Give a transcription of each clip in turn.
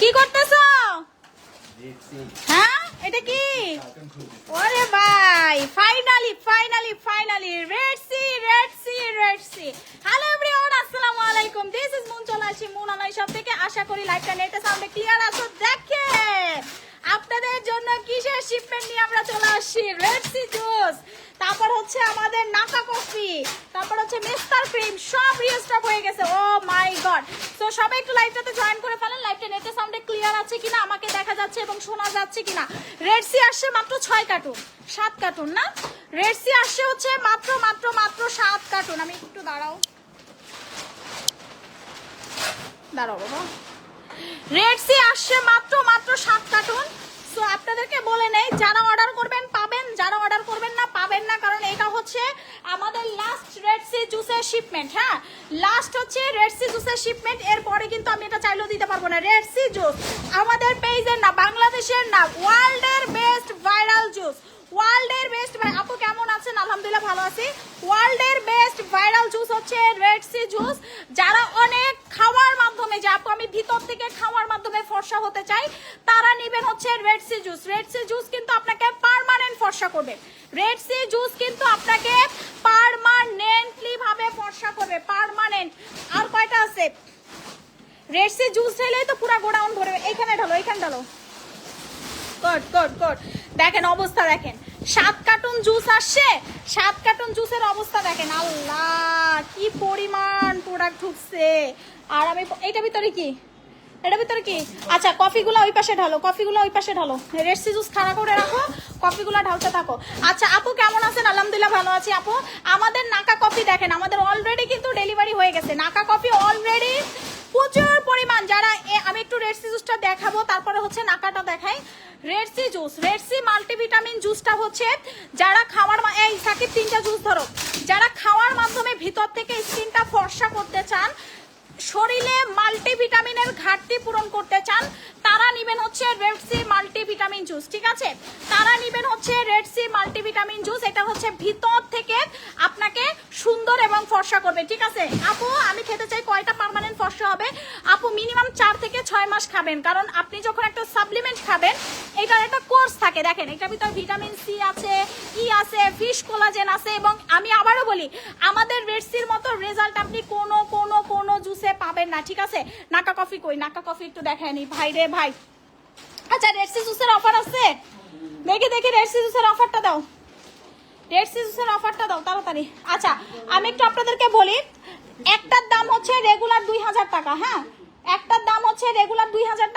কি করতেছো? হ্যাঁ? এটা কি? ওরে ভাই finally finally finally Red Sea Red Sea Red Sea hello everyone আসসালামু আলাইকুম। দিস ইজ মুন চলে আসি মুন অনলাইন শপ থেকে। আশা করি লাইভটা নেটে সামনে ক্লিয়ার আছো। দেখেন, আপনাদের জন্য কিসের শিপমেন্ট নিয়ে আমরা চলে আসছি? রেড সি জুস তারপর হচ্ছে আমাদের নাকা কফি, তারপর হচ্ছে মিস্টার ক্রিম সব রিস্টক হয়ে গেছে। ও মাই গড তো সবাই একটু লাইভটাতে জয়েন করে ফেলেন লাইভটা নেটের সাউন্ডে ক্লিয়ার আছে কিনা, আমাকে দেখা যাচ্ছে এবং শোনা যাচ্ছে কিনা। রেড সি আসছে মাত্র ছয় কার্টুন সাত কার্টুন না? রেড সি আসছে হচ্ছে মাত্র মাত্র মাত্র সাত কার্টুন আমি একটু দাঁড়াও। দাঁড়াও বাবা। রেড সি আসছে মাত্র মাত্র সাত কার্টুন সো আপনাদেরকে বলে নেই, যারা অর্ডার করবেন পাবেন, যারা অর্ডার করবেন না, পাবেন না, কারণ এটা হচ্ছে আমাদের লাস্ট রেড সি জুসের শিপমেন্ট হ্যাঁ? লাস্ট হচ্ছে রেড সি জুসের শিপমেন্ট এরপরে কিন্তু আমি এটা চাইলেও দিতে পারব না। রেড সি জুস আমাদের পেজের না, বাংলাদেশের না ওয়ার্ল্ডের বেস্ট ভাইরাল জুস ওয়ার্ল্ডের বেস্ট আপু কেমন আছেন আলহামদুলিল্লাহ ভালো আছি। ওয়ার্ল্ডের বেস্ট ভাইরাল জুস হচ্ছে রেড সি জুস। যারা অনেক খাওয়ার মাধ্যমে, যে আপু, আমি ভিতর থেকে খাওয়ার মাধ্যমে ফর্সা হতে চাই, তারা নেবেন হচ্ছে Red Sea juice. Red Sea juice কিন্তু আপনাকে পার্মানেন্ট ফর্সা করবে। রেড সি জুস কিন্তু আপনাকে পার্মানেন্টলি ভাবে ফর্সা করবে। পার্মানেন্ট আর কয়টা আছে? রেড সি জুস খেলেই তো পুরো গোডাউন ভরবে এইখানে ঢালো এইখানে ঢালো। কট কট কট দেখেন অবস্থা দেখেন। সাত কার্টুন জুস আসছে? সাত কার্টুন জুসের অবস্থা দেখেন, আল্লাহ, কি পরিমাণ প্রোডাক্ট ঢুকছে আর আমি এইটা ভিতরে কি? এটা ভিতরে কি? আচ্ছা কফিগুলো ওই পাশে ঢালো, কফিগুলো ওই পাশে ঢালো। রেডসি জুস খাড়া করে রাখো, কফিগুলো ঢালতে থাকো। আচ্ছা আপু কেমন আছেন? আলহামদুলিল্লাহ ভালো আছি, আপু। আমাদের নাকা কফি দেখেন, আমাদের অলরেডি কিন্তু ডেলিভারি হয়ে গেছে। নাকা কফি অলরেডি প্রচুর পরিমাণ। যারা রেড সি জুসটা দেখাবো, তারপরে হচ্ছে নাকাটা দেখাই। Red Sea juice Red Sea multivitamin জুসটা হচ্ছে যারা খাওয়ার এই সাকিব, তিনটা জুস ধরো। যারা খাওয়ার মাধ্যমে ভিতর থেকে স্কিনটা ফর্সা করতে চান, শরীরে মাল্টিভিটামিনের ঘাটতি পূরণ করতে চান, তারা নেবেন হচ্ছে রেড সি মাল্টিভিটামিন জুস ঠিক আছে? তারা নেবেন হচ্ছে রেড সি মাল্টিভিটামিন জুস এটা হচ্ছে ভিতর থেকে আপনাকে সুন্দর এবং ফর্সা করবে, ঠিক আছে? আপু, আমি খেতে চাই কয়টা পার্মানেন্ট ফর্সা হবে আপু মিনিমাম চার থেকে ছয় মাস খাবেন। কারণ আপনি যখন একটা সাপ্লিমেন্ট খাবেন, এটার একটা কোর্স থাকে। দেখেন, এটার ভিতরে ভিটামিন সি আছে ই আছে ফিশ কোলাজেন আছে এবং আমি আবারও বলি, আমাদের রেডসির মতো রেজাল্ট আপনি কোনো কোনো কোনো জুসে পাবেন না, ঠিক আছে? নাকা কফি কই? নাকা কফি একটু দেখায় নি। ভাই রে ভাই। আচ্ছা রেডসি জুসের অফার আছে? দেখি দেখি রেডসি জুসের অফারটা দাও। রেড সিজনের অফারটা দাও, তাড়াতাড়ি। আচ্ছা আমি একটু আপনাদেরকে বলি, একটার দাম হচ্ছে রেগুলার দুই হাজার টাকা হ্যাঁ? একটার দাম হচ্ছে রেগুলার দুই হাজার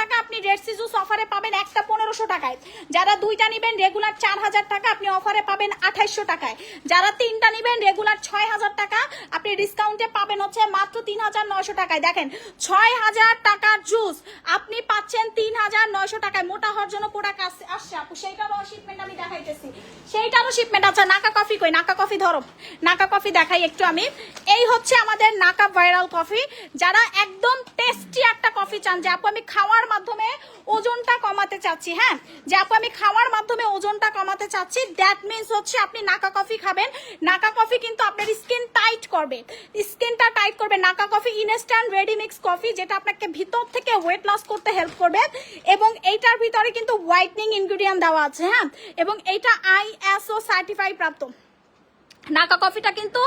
রেড সিজুস অফারে পাবেন একটা পনেরোশো টাকায়। যারা দুইটা নেবেন রেগুলার চার হাজার টাকা, আপনি অফারে পাবেন আঠাইশশো টাকায়। যারা তিনটা নেবেন রেগুলার ছয় হাজার টাকা, আপনি ডিসকাউন্টে পাবেন হচ্ছে মাত্র তিন হাজার নয়শো টাকায়। দেখেন, ছয় হাজার টাকার জুস আপনি পাচ্ছেন তিন হাজার নয়শো টাকায়। মোটা হওয়ার জন্য প্রোডাক্ট আসছে আসছে আপু, সেইটারও শিপমেন্ট আমি দেখাইতেছি। সেইটারও শিপমেন্ট আচ্ছা নাকা কফি কই? নাকা কফি ধরো। নাকা কফি দেখাই একটু আমি। এই হচ্ছে আমাদের নাকা ভাইরাল কফি যারা একদম টেস্টি একটা কফি চান, যে আপু, আমি খাওয়ার মাধ্যমে ওজনটা কমাতে চাচ্ছি হ্যাঁ? যে আমি খাওয়ার মাধ্যমে ওজনটা কমাতে চাচ্ছি দ্যাট মিন্স হচ্ছে আপনি নাকা কফি খাবেন। নাকা কফি কিন্তু আপনার স্কিন টাইট করবে। স্কিনটা টাইট করবে। নাকা coffee instant ready mix coffee, যেটা আপনাকে ভিতর থেকে ওয়েট লস করতে হেল্প করবে। এবং এইটার ভিতরে কিন্তু হোয়াইটনিং ইনগ্রিডিয়েন্ট দেওয়া আছে হ্যাঁ? এবং এইটা আইএসও সার্টিফাই প্রাপ্ত। নাকা কফিটা কিন্তু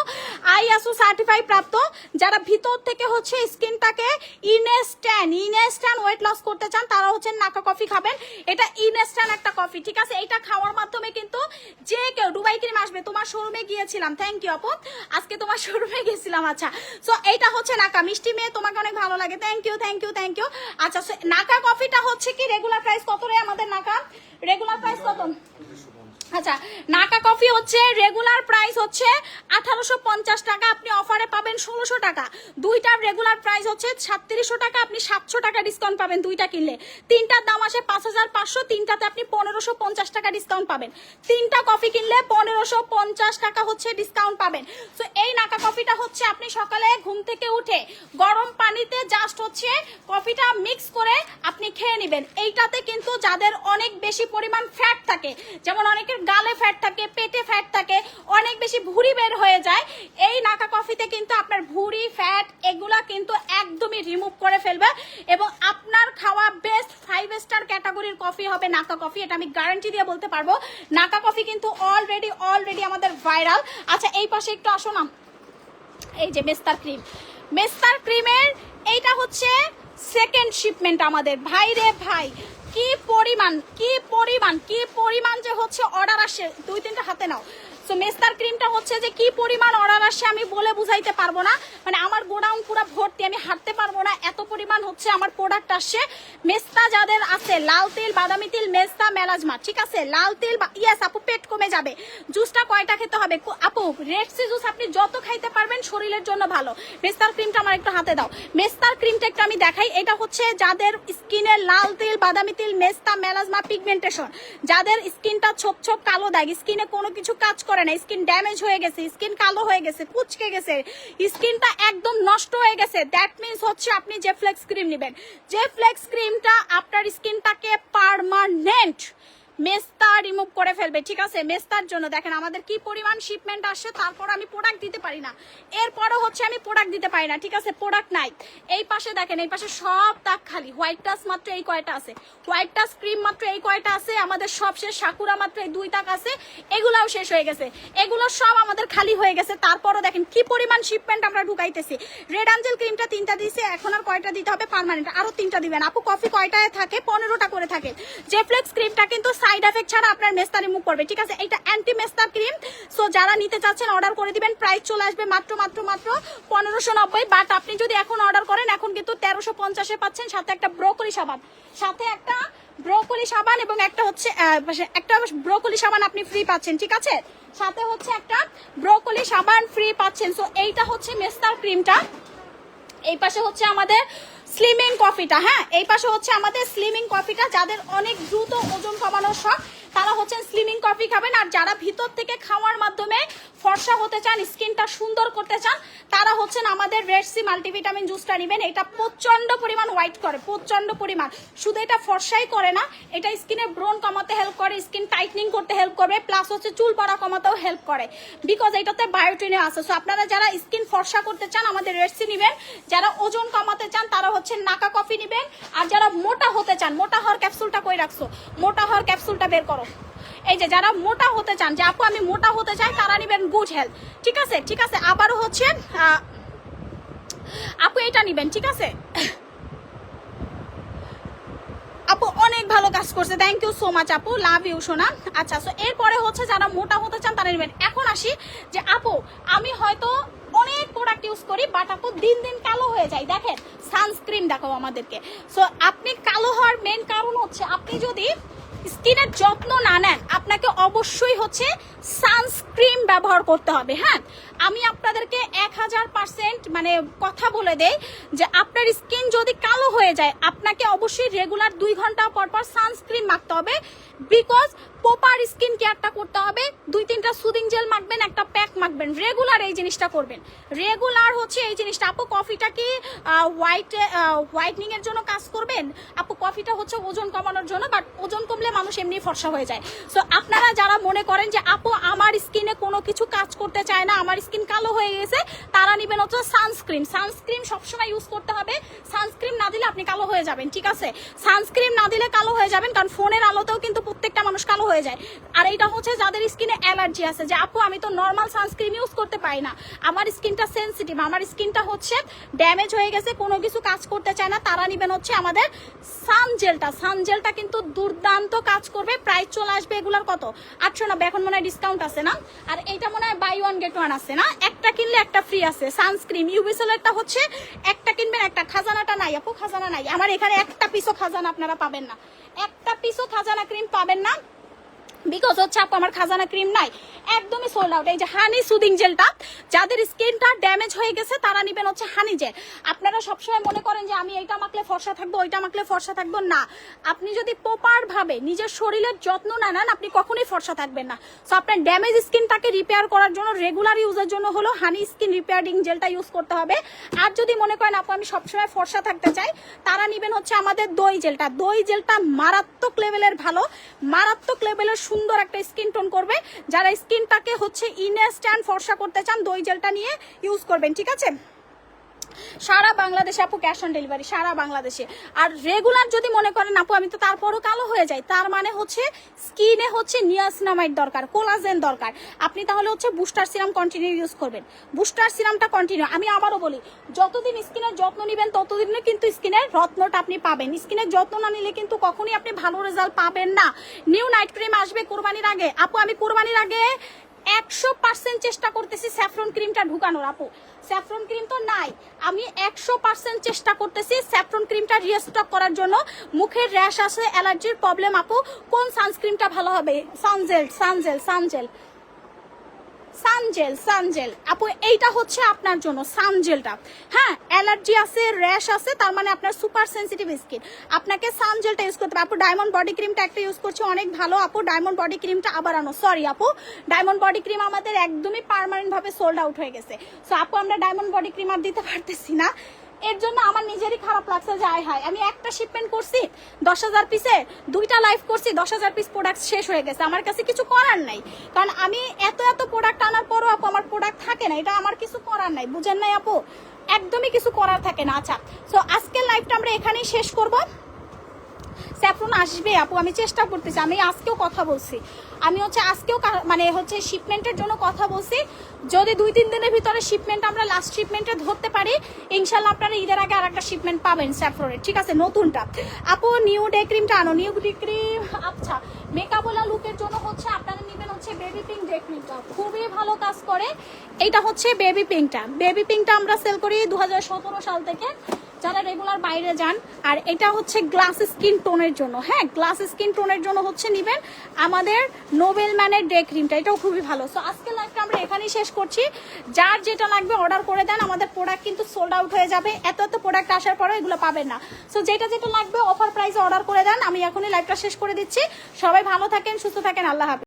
আইএসও সার্টিফাই প্রাপ্ত। যারা ভিতর থেকে হচ্ছে স্কিনটাকে ইনস্ট্যান্ট ইনস্ট্যান্ট ওয়েট লস করতে চান, তারা হচ্ছে নাকা কফি খাবেন। এটা ইনস্ট্যান্ট একটা কফি, ঠিক আছে? এটা খাওয়ার মাধ্যমে কিন্তু যে কেউ, দুবাই ক্রিম আসবে, তোমার শোরুমে গিয়েছিলাম। থ্যাংক ইউ আপু। আজকে তোমার শোরুমে গেছিলাম আচ্ছা। সো এইটা হচ্ছে নাকা। মিষ্টি মেয়ে, তোমাকে অনেক ভালো লাগে। Thank you thank you thank you আচ্ছা নাকা কফিটা হচ্ছে কি? রেগুলার প্রাইস কত রে আমাদের নাকা? রেগুলার প্রাইস কত? আচ্ছা নাকা কফি হচ্ছে রেগুলার প্রাইস হচ্ছে আঠারোশো পঞ্চাশ টাকা। আপনি অফারে পাবেন ষোলোশো টাকা। দুইটার রেগুলার প্রাইস হচ্ছে সাতত্রিশশো টাকা। আপনি সাতশো টাকা ডিসকাউন্ট পাবেন দুইটা কিনলে। তিনটার দাম আসে পাঁচ হাজার পাঁচশো, তিনটাতে আপনি পনেরোশো পঞ্চাশ টাকা ডিসকাউন্ট পাবেন। তিনটা কফি কিনলে পনেরোশো পঞ্চাশ টাকা হচ্ছে ডিসকাউন্ট পাবেন। তো এই নাকা কফিটা হচ্ছে আপনি সকালে ঘুম থেকে উঠে গরম পানিতে জাস্ট হচ্ছে কফিটা মিক্স করে আপনি খেয়ে নেবেন। এইটাতে কিন্তু যাদের অনেক বেশি পরিমাণ ফ্যাট থাকে, যেমন অনেকের অনেকের গালে ফ্যাট থাকে, পেটে ফ্যাট থাকে, অনেক বেশি ভুঁড়ি বের হয়ে যায়। এই নাকা কফিতে কিন্তু আপনার ভুঁড়ি ফ্যাট এগুলা কিন্তু একদমই রিমুভ করে ফেলবে এবং আপনার খাওয়া বেস্ট ফাইভ স্টার ক্যাটাগরির কফি হবে নাকা কফি এটা আমি গ্যারান্টি দিয়ে বলতে পারব। নাকা কফি কিন্তু অলরেডি অলরেডি আমাদের ভাইরাল আচ্ছা এই পাশে একটু আসো না। এই যে মেস্তার ক্রিম মেস্তার ক্রিমের এইটা হচ্ছে সেকেন্ড শিপমেন্ট আমাদের। ভাই রে ভাই কি পরিমাণ কি পরিমাণ কি পরিমাণ যে হচ্ছে অর্ডার আসে দুই তিনটা হাতে নাও। সো মেস্তার ক্রিমটা হচ্ছে যে কি পরিমাণ অর্ডার আসে আমি বলে বুঝাইতে পারব না। মানে আমার গোডাউন পুরো ভর্তি, আমি হাঁটতে পারব না। এত পরিমাণ হচ্ছে আমার প্রোডাক্ট আসছে। মেস্তা যাদের আছে, লাল তেল, বাদামি তিল মেস্তা মেলাজমা, ঠিক আছে? লাল তিল ইয়াস আপু, পেট কমে যাবে। জুসটা কয়টা খেতে হবে? আপু রেডসি জুস আপনি যত খাইতে পারবেন, শরীরের জন্য ভালো। মেস্তার ক্রিমটা আমার একটু হাতে দাও। মেস্তার ক্রিমটা একটু আমি দেখাই। এটা হচ্ছে যাদের স্কিনে লাল তেল, বাদামি তিল মেস্তা মেলাজমা পিগমেন্টেশন যাদের স্কিনটা ছোপ ছোপ কালো দাগ স্কিনে কোনো কিছু কাজ করে না স্কিন ড্যামেজ হয়ে গেছে স্কিন কালো হয়ে গেছে, কুচকে গেছে স্কিনটা একদম নষ্ট হয়ে গেছে। দ্যাট মিনস হচ্ছে আপনি যে ফ্লেক্স ক্রিম নেবেন, যে ফ্লেক্স ক্রিমটা আপনার স্কিনটাকে পার্মানেন্ট মেস্তা রিমুভ করে ফেলবে, ঠিক আছে? মেস্তার জন্য। দেখেন, আমাদের কি পরিমাণ শিপমেন্ট আসছে, তারপর আমি প্রোডাক্ট দিতে পারি না। এরপরও হচ্ছে আমি প্রোডাক্ট দিতে পারি না, ঠিক আছে? প্রোডাক্ট নাই। এই পাশে দেখেন, এই পাশে সব তাক খালি। হোয়াইট টাচ মাত্র এই কয়টা আছে। হোয়াইট টাচ ক্রিম মাত্র এই কয়টা আছে। আমাদের সব শেষ। সাকুরা মাত্র এই দুই তাক আছে। এগুলাও শেষ হয়ে গেছে। এগুলো সব আমাদের খালি হয়ে গেছে। তারপরও দেখেন, কি পরিমাণ শিপমেন্ট আমরা ঢুকাইতেছি। রেড আঞ্জেল ক্রিমটা তিনটা দিয়েছে এখন আর কয়টা দিতে হবে? পার্মানেন্ট আরও তিনটা দিবেন। আপু কফি কয়টায় থাকে? পনেরোটা করে থাকে। যে ফ্লেক্স ক্রিমটা কিন্তু সাইড এফেক্ট ছাড়া আপনার মেস্তা মুখ করবে, ঠিক আছে? এটা অ্যান্টি মেস্তা ক্রিম সো যারা নিতে চাচ্ছেন অর্ডার করে দিবেন। প্রাইস চলে আসবে মাত্র মাত্র মাত্র পনেরোশো নব্বই বাট আপনি যদি এখন অর্ডার করেন, এখন কিন্তু তেরোশো পঞ্চাশে পাচ্ছেন সাথে একটা ব্রোকলি সাবান। সাথে একটা ব্রোকলি সাবান এবং একটা হচ্ছে একটা ব্রোকলি সাবান আপনি ফ্রি পাচ্ছেন, ঠিক আছে? সাথে হচ্ছে একটা ব্রোকলি সাবান ফ্রি পাচ্ছেন। সো এইটা হচ্ছে মেস্তার ক্রিমটা। এই পাশে হচ্ছে আমাদের স্লিমিং কফিটা হ্যাঁ? এই পাশে হচ্ছে আমাদের স্লিমিং কফিটা যাদের অনেক দ্রুত ওজন কমানোর শখ, তারা হচ্ছেন স্লিমিং কফি খাবেন। আর যারা ভিতর থেকে খাওয়ার মাধ্যমে ফর্সা হতে চান, স্কিনটা সুন্দর করতে চান, তারা হচ্ছেন আমাদের রেডসি মাল্টিভিটামিন জুসটা নেবেন। এটা প্রচণ্ড পরিমাণ হোয়াইট করে প্রচণ্ড পরিমাণ। শুধু এটা ফর্সাই করে না, এটা স্কিনের ব্রণ কমাতে হেল্প করে, স্কিন টাইটনিং করতে হেল্প করবে প্লাস হচ্ছে চুল পড়া কমাতেও হেল্প করে। বিকজ এটাতে বায়োটিনে আছে। সো আপনারা যারা স্কিন ফর্সা করতে চান, আমাদের রেডসি নেবেন। যারা ওজন কমাতে চান, তারা হচ্ছে নাকা কফি নেবেন। আর যারা মোটা হতে চান, মোটা হওয়ার ক্যাপসুলটা কই রাখছো? মোটা হওয়ার ক্যাপসুলটা বের করো। এই যে যারা মোটা হতে চান, যে আপু আমি মোটা হতে চাই, তারা নেবেন গুড হেলথ ঠিক আছে? ঠিক আছে? আবারও হচ্ছে আপু এটা নেবেন, ঠিক আছে? আপু অনেক ভালো কাজ করছে। থ্যাংক ইউ সো মাচ আপু। লাভ ইউ সোনা। আচ্ছা সো এরপরে হচ্ছে যারা মোটা হতে চান, তারা নেবেন। এখন আসি যে, আপু, আমি হয়তো অনেক প্রোডাক্ট ইউজ করি বাট আপু দিন দিন কালো হয়ে যায়। দেখেন সানস্ক্রিন দেখাও আমাদেরকে। সো আপনি কালো হওয়ার মেন কারণ হচ্ছে, আপনি যদি স্কিনের যত্ন না নেন, আপনাকে অবশ্যই হচ্ছে সানস্ক্রিন ব্যবহার করতে হবে হ্যাঁ? আমি আপনাদেরকে এক হাজার পার্সেন্ট মানে কথা বলে দেই যে আপনার স্কিন যদি কালো হয়ে যায়, আপনাকে অবশ্যই রেগুলার দুই ঘণ্টা পর পর সানস্ক্রিন মাখতে হবে। বিকজ প্রপার স্কিন কেয়ারটা করতে হবে। দুই, তিনটা সুদিং জেল মাখবেন, একটা প্যাক মাখবেন। রেগুলার এই জিনিসটা করবেন। রেগুলার হচ্ছে এই জিনিসটা। আপু কফিটা কি হোয়াইট হোয়াইটনিং এর জন্য কাজ করবেন? আপু কফিটা হচ্ছে ওজন কমানোর জন্য বাট ওজন কমলে মানুষ এমনি ফর্সা হয়ে যায়। সো আপনারা যারা মনে করেন যে, আপু, আমার স্কিনে কোনো কিছু কাজ করতে চায় না, আমার স্কিন কালো হয়ে গেছে, তারা নেবেন হচ্ছে সানস্ক্রিন সানস্ক্রিন সবসময় ইউজ করতে হবে। সানস্ক্রিন না দিলে আপনি কালো হয়ে যাবেন, ঠিক আছে? সানস্ক্রিন না দিলে কালো হয়ে যাবেন, কারণ ফোনের আলোতেও কিন্তু প্রত্যেকটা মানুষ কালো হয়ে যায়। আর এইটা হচ্ছে যাদের স্কিনে অ্যালার্জি আছে যে, আপু, আমি তো নর্মাল সানস্ক্রিন ইউজ করতে পারি না। আমার স্কিনটা সেনসিটিভ আমার স্কিনটা হচ্ছে ড্যামেজ হয়ে গেছে, কোনো কিছু কাজ করতে চায় না। তারা নেবেন হচ্ছে আমাদের সান জেলটা সান জেলটা কিন্তু দুর্দান্ত কাজ করবে প্রাইস চলে আসবে এগুলোর কত? আটশো নব্বই, এখন মনে হয় ডিসকাউন্ট আছে না? আর এইটা মনে হয় বাই ওয়ান গেট ওয়ান আছে না? একটা কিনলে একটা ফ্রি আছে সানস্ক্রিন ইউবিসেলেরটা হচ্ছে একটা কিনবেন, একটা খাজানাটা নাই, আপু, খাজানা নাই। আমার এখানে একটা পিসও খাজানা আপনারা পাবেন না। একটা পিসও খাজানা ক্রিম পাবেন না। বিকজ হচ্ছে আপু, আমার খাজানা ক্রিম নাই। একদমই সোল্ড আউট এই যে হানি সুদিং জেলটা যাদের স্কিনটা ড্যামেজ হয়ে গেছে, তারা নেবেন হচ্ছে হানি জেল আপনারা সবসময় মনে করেন যে আমি এইটা মাখলে ফর্সা থাকব, ওইটা মাখলে ফর্সা থাকব। না। আপনি যদি প্রপার ভাবে নিজের শরীরের যত্ন না নেন, আপনি কখনোই ফর্সা থাকবেন না। সো আপনার ড্যামেজ স্কিনটাকে রিপেয়ার করার জন্য রেগুলার ইউজের জন্য হলো হানি স্কিন রিপেয়ারিং জেলটা ইউজ করতে হবে। আর যদি মনে করেন, আপু, আমি সবসময় ফর্সা থাকতে চাই, তারা নেবেন হচ্ছে আমাদের দই জেলটা দই জেলটা মারাত্মক লেভেলের ভালো। মারাত্মক লেভেলের সুন্দর একটা স্কিন টোন করবে। যারা স্কিনটাকে হচ্ছে ইনেস্ট স্ট্যান্ড ফর্সা করতে চান, দই জেলটা নিয়ে ইউজ করবেন, ঠিক আছে? সারা বাংলাদেশে আপু ক্যাশ অন ডেলিভারি সারা বাংলাদেশে। আর রেগুলার যদি মনে করেন আপু, আমি তো তারপরও কালো হয়ে যাই। তার মানে হচ্ছে স্কিনে হচ্ছে নিয়াসনামাইড দরকার কোলাজেন দরকার। আপনি তাহলে হচ্ছে বুস্টার সিরাম কন্টিনিউ ইউজ করবেন। বুস্টার সিরামটা কন্টিনিউ আমি আবারও বলি, যতদিন স্কিনের যত্ন নেবেন, ততদিনে কিন্তু স্কিনের রত্নটা আপনি পাবেন। স্কিনের যত্ন না নিলে কিন্তু কখনই আপনি ভালো রেজাল্ট পাবেন না। নিউ নাইট ক্রিম আসবে কোরবানির আগে। আপু, আমি কোরবানির আগে একশো পার্সেন্ট চেষ্টা করতেছি স্যাফরন ক্রিমটা ঢুকানোর, আপু। স্যাফরন ক্রিম তো নাই। আমি একশো পার্সেন্ট চেষ্টা করতেছি স্যাফ্রন ক্রিমটা রিস্টক করার জন্য। মুখের র্যাশ আছে অ্যালার্জির প্রবলেম আপু। কোন সানস্ক্রিনটা ভালো হবে? সানজেল সানজেল সানজেল সানজেল সানজেল। আপু, এইটা হচ্ছে আপনার জন্য, সানজেলটা। হ্যাঁ অ্যালার্জি আছে, র্যাশ আছে, তার মানে আপনার সুপার সেন্সিটিভ স্কিন। আপনাকে সানজেলটা ইউজ করতে হবে। আপু, ডায়মন্ড বডি ক্রিমটা একটা ইউজ করছে, অনেক ভালো। আপু, ডায়মন্ড বডি ক্রিমটা আবার আনো। সরি আপু, ডায়মন্ড বডি ক্রিম আমাদের একদমই পারমানেন্ট ভাবে সোল্ড আউট হয়ে গেছে। সো আপু, আমরা ডায়মন্ড বডি ক্রিম আর দিতে পারতেছি না। এর জন্য আমার নিজেরই খারাপ লাগছে যে, আয় হায়, আমি একটা শিপমেন্ট করছি, দশ হাজার পিসে দুইটা লাইফ করছি, দশ হাজার পিস প্রোডাক্ট শেষ হয়ে গেছে। আমার কাছে কিছু করার নাই। কারণ আমি এত এত প্রোডাক্ট আনার পরও আপু আমার প্রোডাক্ট থাকে না, এটা আমার কিছু করার নাই। বুঝেন নাই আপু? একদমই কিছু করার থাকে না। আচ্ছা সো আজকের লাইফটা আমরা এখানেই শেষ করব। স্যাফরন আসবে, আপু, আমি চেষ্টা করতেছি, আমি আজকেও কথা বলছি। আমি হচ্ছে আজকেও মানে হচ্ছে শিপমেন্টের জন্য কথা বলছি। যদি দুই, তিন দিনের ভিতরে শিপমেন্ট আমরা লাস্ট শিপমেন্টে ধরতে পারি, ইনশাল্লাহ আপনারা ঈদের আগে আর একটা শিপমেন্ট পাবেন স্যাফরনের। ঠিক আছে, নতুনটা। আপু নিউ ডে ক্রিমটা আনো নিউ ডে ক্রিম আচ্ছা মেকআপওয়ালা লুকের জন্য হচ্ছে আপনারা নেবেন হচ্ছে বেবি পিঙ্ক ডে ক্রিমটা খুবই ভালো কাজ করে। এইটা হচ্ছে বেবি পিঙ্কটা বেবি পিঙ্কটা আমরা সেল করি দু হাজার সতেরো সাল থেকে। যারা রেগুলার বাইরে যান, আর এটা হচ্ছে গ্লাস স্কিন টোনের জন্য। হ্যাঁ গ্লাস স্কিন টোনের জন্য হচ্ছে নিবেন আমাদের নোবেল ম্যানের ডে ক্রিমটা এটাও খুবই ভালো। সো আজকে লাইফটা আমরা এখানেই শেষ করছি। যার যেটা লাগবে অর্ডার করে দেন, আমাদের প্রোডাক্ট কিন্তু সোল্ড আউট হয়ে যাবে। এত এত প্রোডাক্ট আসার পরে এগুলো পাবেন না। সো যেটা যেটা লাগবে অফার প্রাইসে অর্ডার করে দেন। আমি এখনই লাইভটা শেষ করে দিচ্ছি। সবাই ভালো থাকেন, সুস্থ থাকেন, আল্লাহ হাফেজ।